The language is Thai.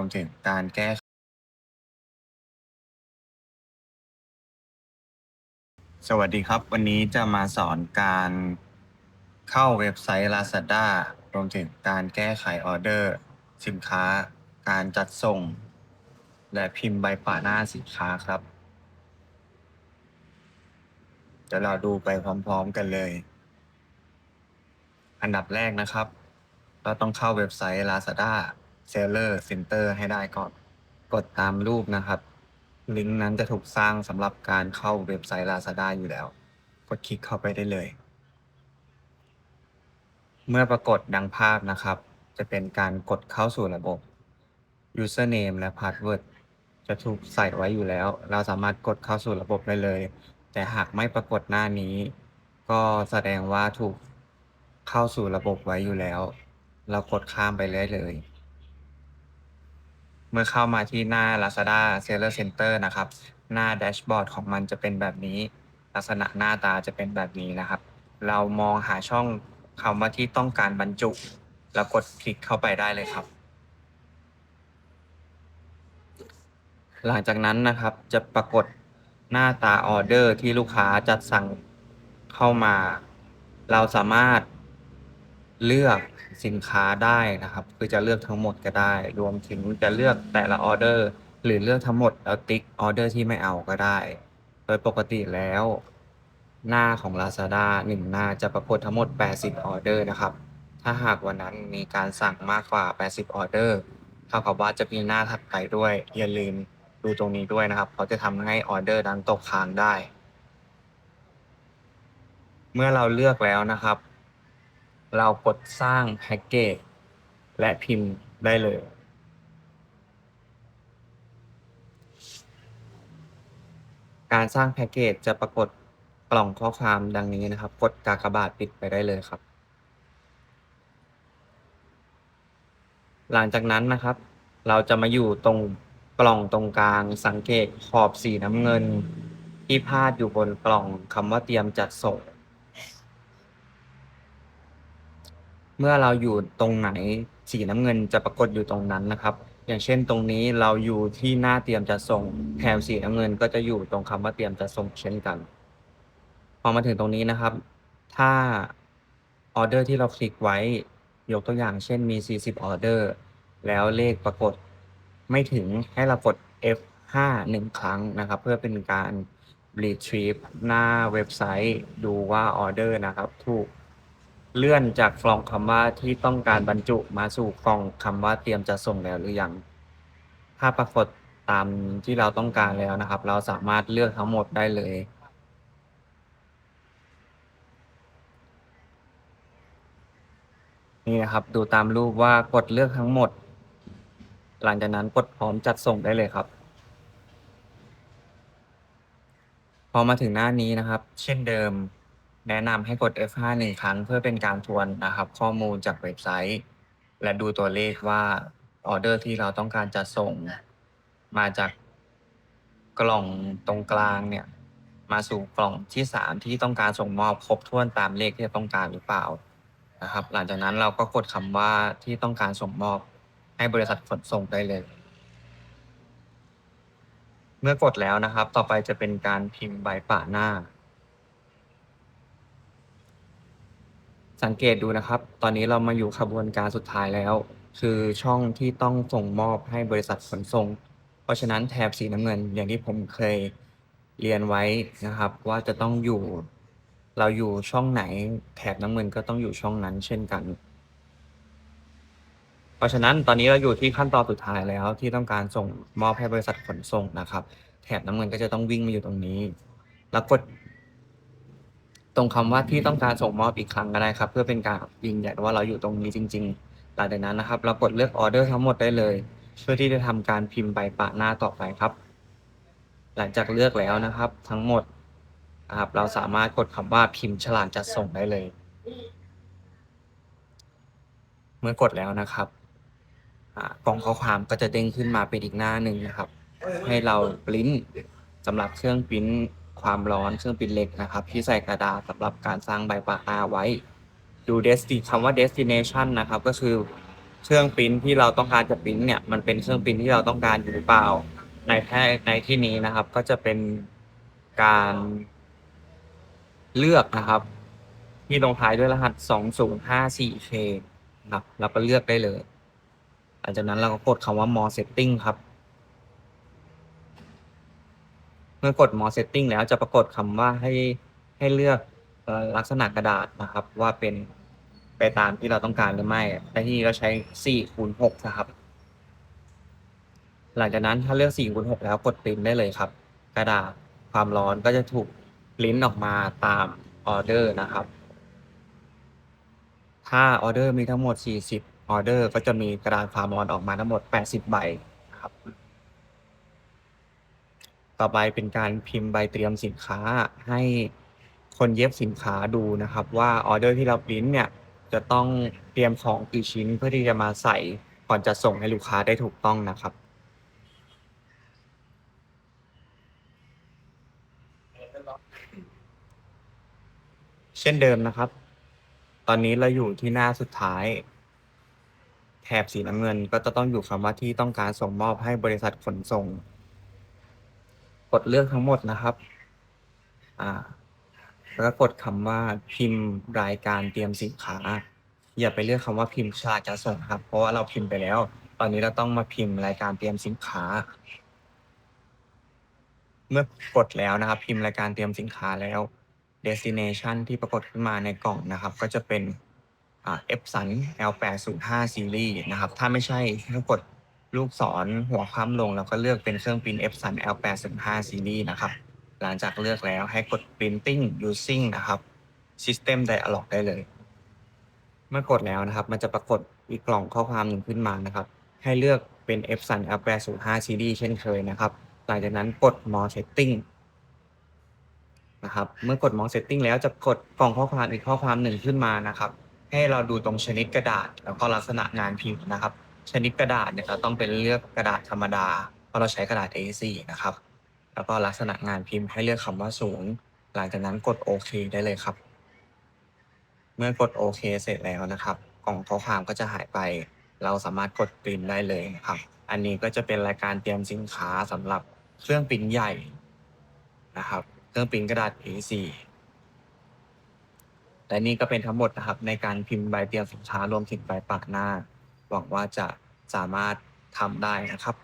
วมถึงการแก้สวัสดีครับ วันนี้จะมาสอนการเข้าเว็บไซต์ Lazada รวมถึงการแก้ไขออเดอร์ สินค้า การจัดส่ง และพิมพ์ใบป่าหน้าสินค้าครับเดี๋ยวเราดูไปพร้อมๆกันเลย อันดับแรกนะครับ เราต้องเข้าเว็บไซต์ Lazada Seller Center ให้ได้ก่อน กดตามรูปนะครับ ลิงก์นั้นจะถูกสร้างสำหรับการเข้าเว็บไซต์ Lazada อยู่แล้ว กดคลิกเข้าไปได้เลย เมื่อปรากฏดังภาพนะครับ จะเป็นการกดเข้าสู่ระบบ username และ password จะถูกใส่ไว้อยู่แล้ว เราสามารถกดเข้าสู่ระบบได้เลย แต่หากไม่ปรากฏหน้านี้ ก็แสดงว่าถูกเข้าสู่ระบบไว้อยู่แล้ว เรากดข้ามไปเลยเลย เมื่อเข้ามาที่หน้า Lazada Seller Center นะครับ หน้าแดชบอร์ดของมันจะเป็นแบบนี้ ลักษณะหน้าตาจะเป็นแบบนี้นะครับ เรามองหาช่องคำว่าที่ต้องการบรรจุ แล้วกดคลิกเข้าไปได้เลยครับ หลังจากนั้นนะครับจะปรากฏหน้าตาออเดอร์ที่ลูกค้าจัดสั่งเข้ามา เราสามารถ เลือกสินค้าได้นะครับ คือจะเลือกทั้งหมดก็ได้ รวมถึงจะเลือกแต่ละออเดอร์ หรือเลือกทั้งหมดแล้วติ๊กออเดอร์ที่ไม่เอาก็ได้ โดยปกติแล้ว หน้าของ Lazada หนึ่งหน้าจะปรากฏทั้งหมด 80 ออเดอร์นะครับ ถ้าหากวันนั้นมีการสั่งมากกว่า 80 ออเดอร์เท่ากับว่าจะมีหน้าถัดไปด้วย อย่าลืมดูตรงนี้ด้วยนะครับเพราจะทำให้ออเดอร์นั้นตกค้างได้ เมื่อเราเลือกแล้วนะครับ เรากดสร้างแพ็กเกจและพิมพ์ได้เลย การสร้างแพ็กเกจจะปรากฏกล่องข้อความดังนี้นะครับ กดกากบาทปิดไปได้เลยครับ หลังจากนั้นนะครับ เราจะมาอยู่ตรงกล่องตรงกลางสังเกตขอบสีน้ำเงิน ที่พาดอยู่บนกล่องคำว่าเตรียมจัดส่ง เมื่อเราอยู่ตรงไหนสีน้ำเงินจะปรากฏอยู่ตรงนั้นนะครับ อย่างเช่นตรงนี้เราอยู่ที่หน้าเตรียมจะส่งแถบสีน้ำเงินก็จะอยู่ตรงคำว่าเตรียมจะส่งเช่นกัน พอมาถึงตรงนี้นะครับ ถ้าออเดอร์ที่เราคลิกไว้ยกตัวอย่างเช่นมี 40 ออเดอร์ แล้วเลขปรากฏไม่ถึงให้เรากด F5 หนึ่งครั้งนะครับ เพื่อเป็นการ retrieve หน้าเว็บไซต์ดูว่าออเดอร์นะครับ ถูก เลื่อนจากกล่องคำว่าที่ต้องการบรรจุมาสู่กล่องคำว่าเตรียมจะส่งแล้วหรือยัง ถ้าปรากฏตามที่เราต้องการแล้วนะครับ เราสามารถเลือกทั้งหมดได้เลย นี่นะครับ ดูตามรูปว่ากดเลือกทั้งหมด หลังจากนั้นกดพร้อมจัดส่งได้เลยครับ พอมาถึงหน้านี้นะครับ เช่นเดิม แนะนำให้กด F5 หนึ่งครั้งเพื่อเป็นการทวนนะครับ ข้อมูลจากเว็บไซต์ และดูตัวเลขว่าออเดอร์ที่เราต้องการจะส่ง มาจากกล่องตรงกลางเนี่ย มาสู่กล่องที่สามที่ต้องการส่งมอบครบถ้วนตามเลขที่ต้องการหรือเปล่านะครับ หลังจากนั้นเราก็กดคำว่าที่ต้องการส่งมอบให้บริษัทขนส่งได้เลย เมื่อกดแล้วนะครับ ต่อไปจะเป็นการพิมพ์ใบป่าหน้า สังเกตดูนะครับ ตอนนี้เรามาอยู่ขบวนการสุดท้ายแล้ว คือช่องที่ต้องส่งมอบให้บริษัทขนส่ง เพราะฉะนั้นแถบสีน้ำเงินอย่างที่ผมเคยเรียนไว้นะครับ ว่าจะต้องอยู่ เราอยู่ช่องไหน แถบน้ำเงินก็ต้องอยู่ช่องนั้น เช่นกัน เพราะฉะนั้นตอนนี้เราอยู่ที่ขั้นตอนสุดท้ายแล้วที่ต้องการส่งมอบให้บริษัทขนส่งนะครับ แถบน้ำเงินก็จะต้องวิ่งมาอยู่ตรงนี้ แล้วกด ตรงคำว่าที่ต้องการส่งมอบอีกครั้งก็ได้ครับ เพื่อเป็นการยืนยันว่าเราอยู่ตรงนี้จริง ๆ หลังจากนั้นนะครับ เรากดเลือกออเดอร์ทั้งหมดได้เลยเพื่อที่จะทำการพิมพ์ใบปะหน้าต่อไปครับ หลังจากเลือกแล้วนะครับ ทั้งหมดนะครับเราสามารถกดคำว่าพิมพ์ฉลากจัดส่งได้เลย เมื่อกดแล้วนะครับกล่องข้อความก็จะเด้งขึ้นมาเป็นอีกหน้าหนึ่งนะครับ ให้เราปริ้นสำหรับเครื่องปริ้น ความร้อนเครื่องปริ้นเล็กนะครับ ที่ใส่กระดาษสำหรับการสร้างใบปะหน้าไว้ ดู desti คำว่า destination นะครับก็คือเครื่องปิ้นที่เราต้องการจะปิ้นเนี่ยมันเป็นเครื่องปิ้นที่เราต้องการอยู่หรือเปล่าในแท้ในที่นี้นะครับ ก็จะเป็นการเลือกนะครับ ที่ลงท้ายด้วยรหัส 2054K นะครับแล้วก็เลือกได้เลยหลังจากนั้นเราก็กดคำว่า more setting ครับ เมื่อกด more setting แล้วจะปรากฏคำว่าให้ให้เลือกลักษณะกระดาษนะครับ ว่าเป็นไปตามที่เราต้องการหรือไม่ในที่เราใช้4คูณ6นะครับ หลังจากนั้นถ้าเลือก4คูณ6แล้วกดปริ้นได้เลยครับ กระดาษความร้อนก็จะถูกปริ้นออกมาตามออเดอร์นะครับ ถ้าออเดอร์มีทั้งหมด 40ออเดอร์ก็จะมีกระดาษความร้อนออกมาทั้งหมด 80 ใบนะครับ ต่อไปเป็นการพิมพ์ใบเตรียมสินค้าให้คนเย็บสินค้าดูนะครับ ว่าออเดอร์ที่เราปริ้นเนี่ยจะต้องเตรียมของกี่ชิ้นเพื่อที่จะมาใส่ก่อนจะส่งให้ลูกค้าได้ถูกต้องนะครับเช่นเดิมนะครับ ตอนนี้เราอยู่ที่หน้าสุดท้าย แถบสีน้ำเงินก็จะต้องอยู่คำว่าที่ต้องการส่งมอบให้บริษัทขนส่ง กดเลือกทั้งหมดนะครับ อ่า แล้วก็กดคำว่าพิมพ์รายการเตรียมสินค้า อย่าไปเลือกคำว่าพิมพ์ชาจะส่งครับ เพราะว่าเราพิมพ์ไปแล้ว ตอนนี้เราต้องมาพิมพ์รายการเตรียมสินค้า เมื่อกดแล้วนะครับ พิมพ์รายการเตรียมสินค้าแล้ว destination ที่ปรากฏขึ้นมาในกล่องนะครับ ก็จะเป็นอ่า Epson L805 Series นะครับ ถ้าไม่ใช่ให้กด ลูกศรหัวคว่ำลงแล้วก็เลือกเป็นเครื่องปริ้น Epson L805 Series นะครับ หลังจากเลือกแล้วให้กด printing using นะครับ system dialog ได้เลย เมื่อกดแล้วนะครับ มันจะปรากฏอีกกล่องข้อความหนึ่งขึ้นมานะครับ ให้เลือกเป็น Epson L805 Series เช่นเคยนะครับ หลังจากนั้นกด more setting นะครับ เมื่อกด more setting แล้วจะกดกล่องข้อความอีกข้อความหนึ่งขึ้นมานะครับ ให้เราดูตรงชนิดกระดาษ แล้วก็ลักษณะงานพิมพ์นะครับ ชนิดกระดาษเนี่ยเราต้องเป็นเลือกกระดาษธรรมดา เพราะเราใช้กระดาษ A4 นะครับ แล้วก็ลักษณะงานพิมพ์ให้เลือกคำว่าสูงหลังจากนั้นกดโอเคได้เลยครับ เมื่อกดโอเคเสร็จแล้วนะครับ กล่องข้อความก็จะหายไป เราสามารถกดปริ้นได้เลยนะครับ อันนี้ก็จะเป็นรายการเตรียมสินค้าสำหรับเครื่องปริ้นใหญ่นะครับ เครื่องปริ้นกระดาษ A4 และนี่ก็เป็นทั้งหมดนะครับในการพิมพ์ใบเตรียมสินค้ารวมถึงใบปากหน้า หวังว่าจะสามารถทำได้นะครับ